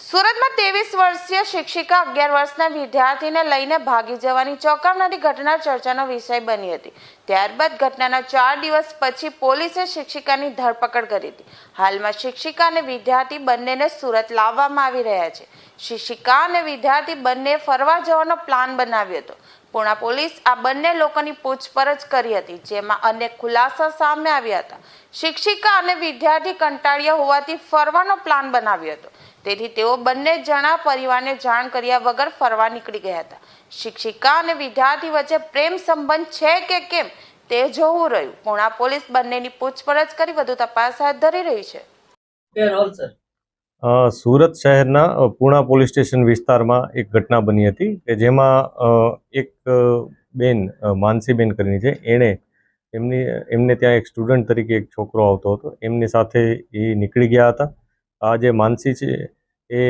સુરતમાં ત્રેવીસ વર્ષીય શિક્ષિકા અગિયાર વર્ષના વિદ્યાર્થીને લઈને ભાગી જવાની ચોંકાવનારી ઘટના ચર્ચાનો વિષય બની હતી. ત્યારબાદ ઘટનાના ચાર દિવસ પછી પોલીસે શિક્ષિકાની ધરપકડ કરી હતી. હાલમાં શિક્ષિકા અને વિદ્યાર્થી બંનેને સુરત લાવવામાં આવી રહ્યા છે. શિક્ષિકા અને વિદ્યાર્થી બંને ફરવા જવાનો પ્લાન બનાવ્યો હતો. પૂણા પોલીસ આ બંને લોકોની પૂછપરછ કરી હતી, જેમાં અનેક ખુલાસા સામે આવ્યા હતા. શિક્ષિકા અને વિદ્યાર્થી કંટાળ્યા હોવાથી ફરવાનો પ્લાન બનાવ્યો હતો. તેથી તેઓ બંને જણા પરિવારને જાણ કર્યા વગર ફરવા નીકળી ગયા હતા. શિક્ષિકા અને વિદ્યાર્થી વચ્ચે પ્રેમ સંબંધ છે કે કેમ તે જોવું રહ્યું. પૂણા પોલીસ બંનેની પૂછપરછ કરી વધુ તપાસ હાથ ધરી રહી છે. સુરત શહેરના પુણા પૂણા પોલીસ સ્ટેશન વિસ્તારમાં એક ઘટના બની હતી કે જેમાં એક બેન માનસીબેન કરીને છે. એણે એમની એમને ત્યાં એક સ્ટુડન્ટ તરીકે એક છોકરો આવતો હતો. એમની સાથે એ નીકળી ગયા હતા. આ જે માનસી છે, એ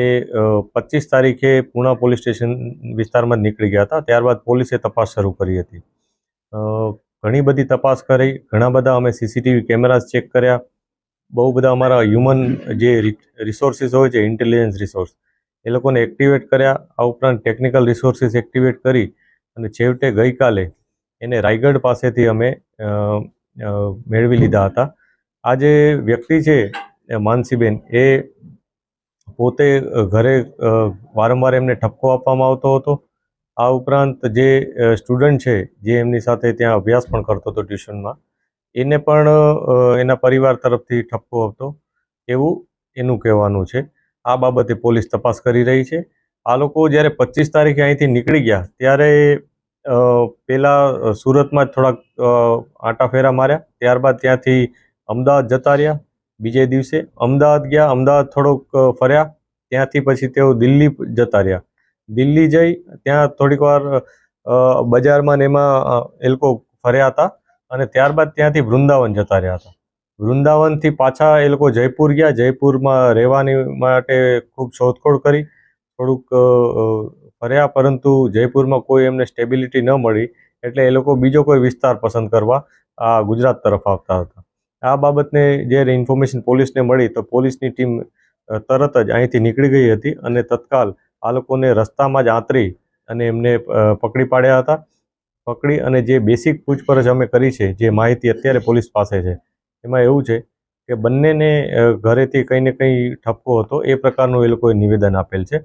પચીસ તારીખે પૂના પોલીસ સ્ટેશન વિસ્તારમાં નીકળી ગયા હતા. ત્યારબાદ પોલીસે તપાસ શરૂ કરી હતી. ઘણી બધી તપાસ કરી. ઘણા બધા અમે સીસીટીવી કેમેરાઝ ચેક કર્યા. બહુ બધા અમારા હ્યુમન જે રિસોર્સિસ હોય છે, ઇન્ટેલિજન્સ રિસોર્સ, એ લોકોને એક્ટિવેટ કર્યા. આ ઉપરાંત ટેકનિકલ રિસોર્સિસ એક્ટિવેટ કરી અને છેવટે ગઈકાલે એને રાયગઢ પાસેથી અમે મેળવી લીધા હતા. આ જે વ્યક્તિ છે એ માનસીબેન, એ પોતે ઘરે વારંવાર એમને ઠપકો આપવામાં આવતો હતો. આ ઉપરાંત જે સ્ટુડન્ટ છે, જે એમની સાથે ત્યાં અભ્યાસ પણ કરતો હતો ટ્યુશનમાં, એને પણ એના પરિવાર તરફથી ઠપકો હતો એવું એનું કહેવાનું છે. આ બાબતે પોલીસ તપાસ કરી રહી છે. આ લોકો જ્યારે પચીસ તારીખે અહીંથી નીકળી ગયા, ત્યારે પહેલાં સુરતમાં જ થોડાક આંટા ફેરા માર્યા. ત્યારબાદ ત્યાંથી અમદાવાદ જતા રહ્યા. બીજે દિવસે અમદાવાદ ગયા, અમદાવાદ થોડોક ફર્યા. ત્યાંથી પછી તેઓ દિલ્હી જતા રહ્યા. દિલ્હી જઈ, ત્યાં થોડીક વાર બજારમાં ને એમાં એ લોકો ફર્યા હતા અને ત્યારબાદ ત્યાંથી વૃંદાવન જતા રહ્યા હતા. વૃંદાવનથી પાછા એ લોકો જયપુર ગયા. જયપુરમાં રહેવાની માટે ખૂબ શોધખોળ કરી. થોડુંક ફર્યા, પરંતુ જયપુરમાં કોઈ એમને સ્ટેબિલિટી ન મળી. એટલે એ લોકો બીજો કોઈ વિસ્તાર પસંદ કરવા આ ગુજરાત તરફ આવતા હતા. આ બાબતને જ્યારે ઇન્ફોર્મેશન પોલીસને મળી તો પોલીસની ટીમ તરત જ અહીંથી નીકળી ગઈ હતી અને તત્કાલ આ લોકોને રસ્તામાં જ આંતરી અને એમને પકડી પાડ્યા હતા. પકડી અને જે બેસિક પૂછપરછ અમે કરી છે, જે માહિતી અત્યારે પોલીસ પાસે છે, એમાં એવું છે કે બંનેને ઘરેથી કંઈ ને કંઈ ઠપકો હતો, એ પ્રકારનું એ લોકોએ નિવેદન આપેલ છે.